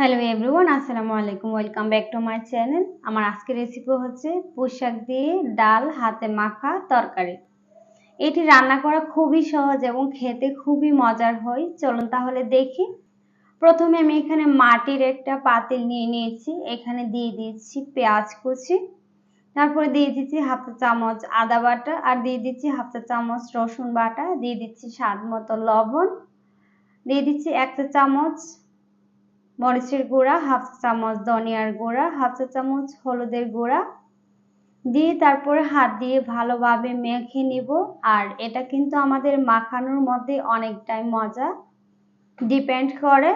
Hello everyone আসসালামু আলাইকুম welcome back to my channel আমার আজকের রেসিপি হচ্ছে পোশাক দিয়ে ডাল হাতে মাখা তরকারি। এটি রান্না করা খুবই সহজ এবং খেতে খুবই মজার হয়। চলুন তাহলে দেখি। প্রথমে আমি এখানে মাটির একটা পাতিল নিয়ে নিয়েছি। এখানে দিয়ে দিচ্ছি পেঁয়াজ কুচি। তারপরে দিয়ে দিচ্ছি হাফ চামচ আদা বাটা আর দিয়ে দিচ্ছি হাফ চামচ রসুন বাটা। দিয়ে দিচ্ছি স্বাদ মতো লবণ। দিয়ে দিচ্ছি এক চা চামচ মরিচের গুঁড়া, হাফ চামচ ধনিয়ার গুঁড়া, হাফ চা চামচ হলুদের গুঁড়া। দিয়ে তারপরে হাত দিয়ে ভালোভাবে মেখে নিব। আর এটা কিন্তু আমাদের মাখানোর মধ্যে অনেকটাই মজা। ডিপেন্ড করে।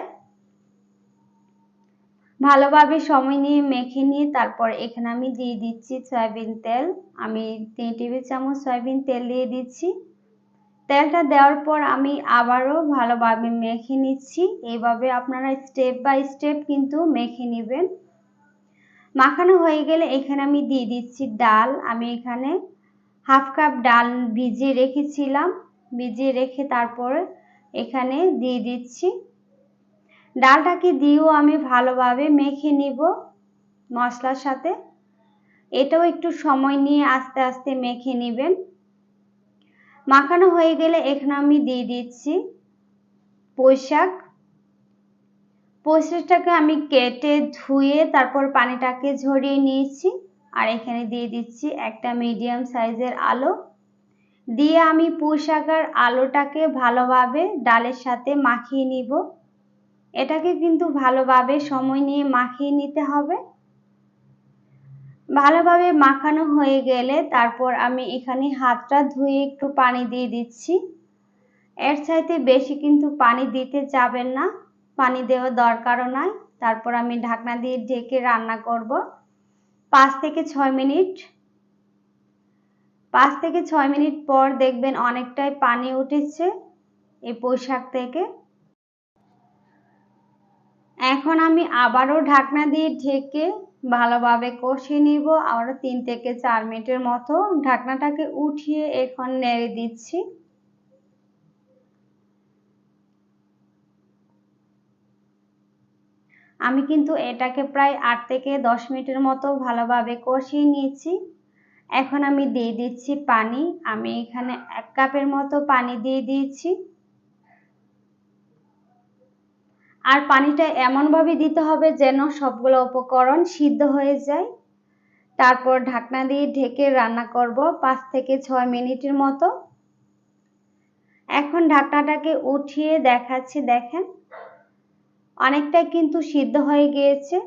ভালোভাবে সময় নিয়ে মেখে নিয়ে তারপর এখানে আমি দিয়ে দিচ্ছি সয়াবিন তেল। আমি তিন টেবিল চামচ সয়াবিন তেল দিয়ে দিচ্ছি। তেলটা দেওয়ার পর আমি আবারও ভালোভাবে মেখে নিচ্ছি। এইভাবে আপনারা স্টেপ বাই স্টেপ কিন্তু মেখে নেবেন। মাখানো হয়ে গেলে এখানে আমি দিয়ে দিচ্ছি ডাল। আমি এখানে হাফ কাপ ডাল ভিজিয়ে রেখেছিলাম। ভিজিয়ে রেখে তারপরে এখানে দিয়ে দিচ্ছি। ডালটাকে দিয়েও আমি ভালোভাবে মেখে নিব মশলার সাথে। এটাও একটু সময় নিয়ে আস্তে আস্তে মেখে নেবেন। মাখানো হয়ে গেলে এখানে আমি দিয়ে দিচ্ছি পোশাক। পোশাকটাকে আমি কেটে ধুয়ে তারপর পানিটাকে ঝরিয়ে নিয়েছি। আর এখানে দিয়ে দিচ্ছি একটা মিডিয়াম সাইজের আলো। দিয়ে আমি পুঁইশাক আলোটাকে ভালোভাবে ডালের সাথে মাখিয়ে নিব। এটাকে কিন্তু ভালোভাবে সময় নিয়ে মাখিয়ে নিতে হবে। ভালোভাবে মাখানো হয়ে গেলে তারপর আমি এখানে হাতটা ধুয়ে একটু পানি দিয়ে দিচ্ছি। এর চাইতে বেশি কিন্তু পানি দিতে যাবেন না, পানি দেওয়ার দরকারও নাই। তারপর আমি ঢাকনা দিয়ে ঢেকে রান্না করব। পাঁচ থেকে ছয় মিনিট, পাঁচ থেকে ছয় মিনিট পর দেখবেন অনেকটাই পানি উঠেছে এই পোশাক থেকে। এখন আমি আবারও ঢাকনা দিয়ে ঢেকে ভালোভাবে কষিয়ে নিব। আবারও তিন থেকে চার মিনিটের মতো ঢাকনাটাকে উঠিয়ে এখন নেড়ে দিচ্ছি। আমি কিন্তু এটাকে প্রায় আট থেকে দশ মিনিটের মতো ভালোভাবে কষিয়ে নিয়েছি। এখন আমি দিয়ে দিচ্ছি পানি। আমি এখানে এক কাপের মতো পানি দিয়ে দিয়েছি। আর পানিটা এমনভাবে দিতে হবে যেন সবগুলো উপকরণ সিদ্ধ হয়ে যায়। তারপর ঢাকনা দিয়ে ঢেকে রান্না করব পাঁচ থেকে ছয় মিনিটের মতো। এখন ঢাকনাটাকে উঠিয়ে দেখাচ্ছি, দেখেন। অনেকটাই কিন্তু সিদ্ধ হয়ে গিয়েছে।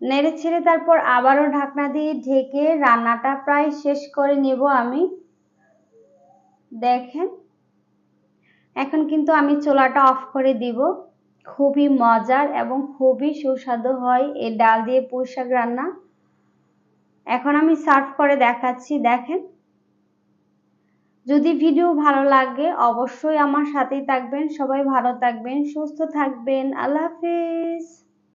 নেড়ে ছেড়ে তারপর আবারও ঢাকনা দিয়ে ঢেকে রান্নাটা প্রায় শেষ করে নেব আমি। দেখেন। এখন কিন্তু আমি চোলাটা অফ করে দিব। খুবই মজার এবং খুবই সুস্বাদু হয় এই ডাল দিয়ে পুঁই শাক রান্না। এখন আমি সার্ভ করে দেখাচ্ছি, দেখেন। যদি ভিডিও ভালো লাগে, অবশ্যই আমার সাথেই থাকবেন। সবাই ভালো থাকবেন, সুস্থ থাকবেন। আল্লাহ হাফিজ।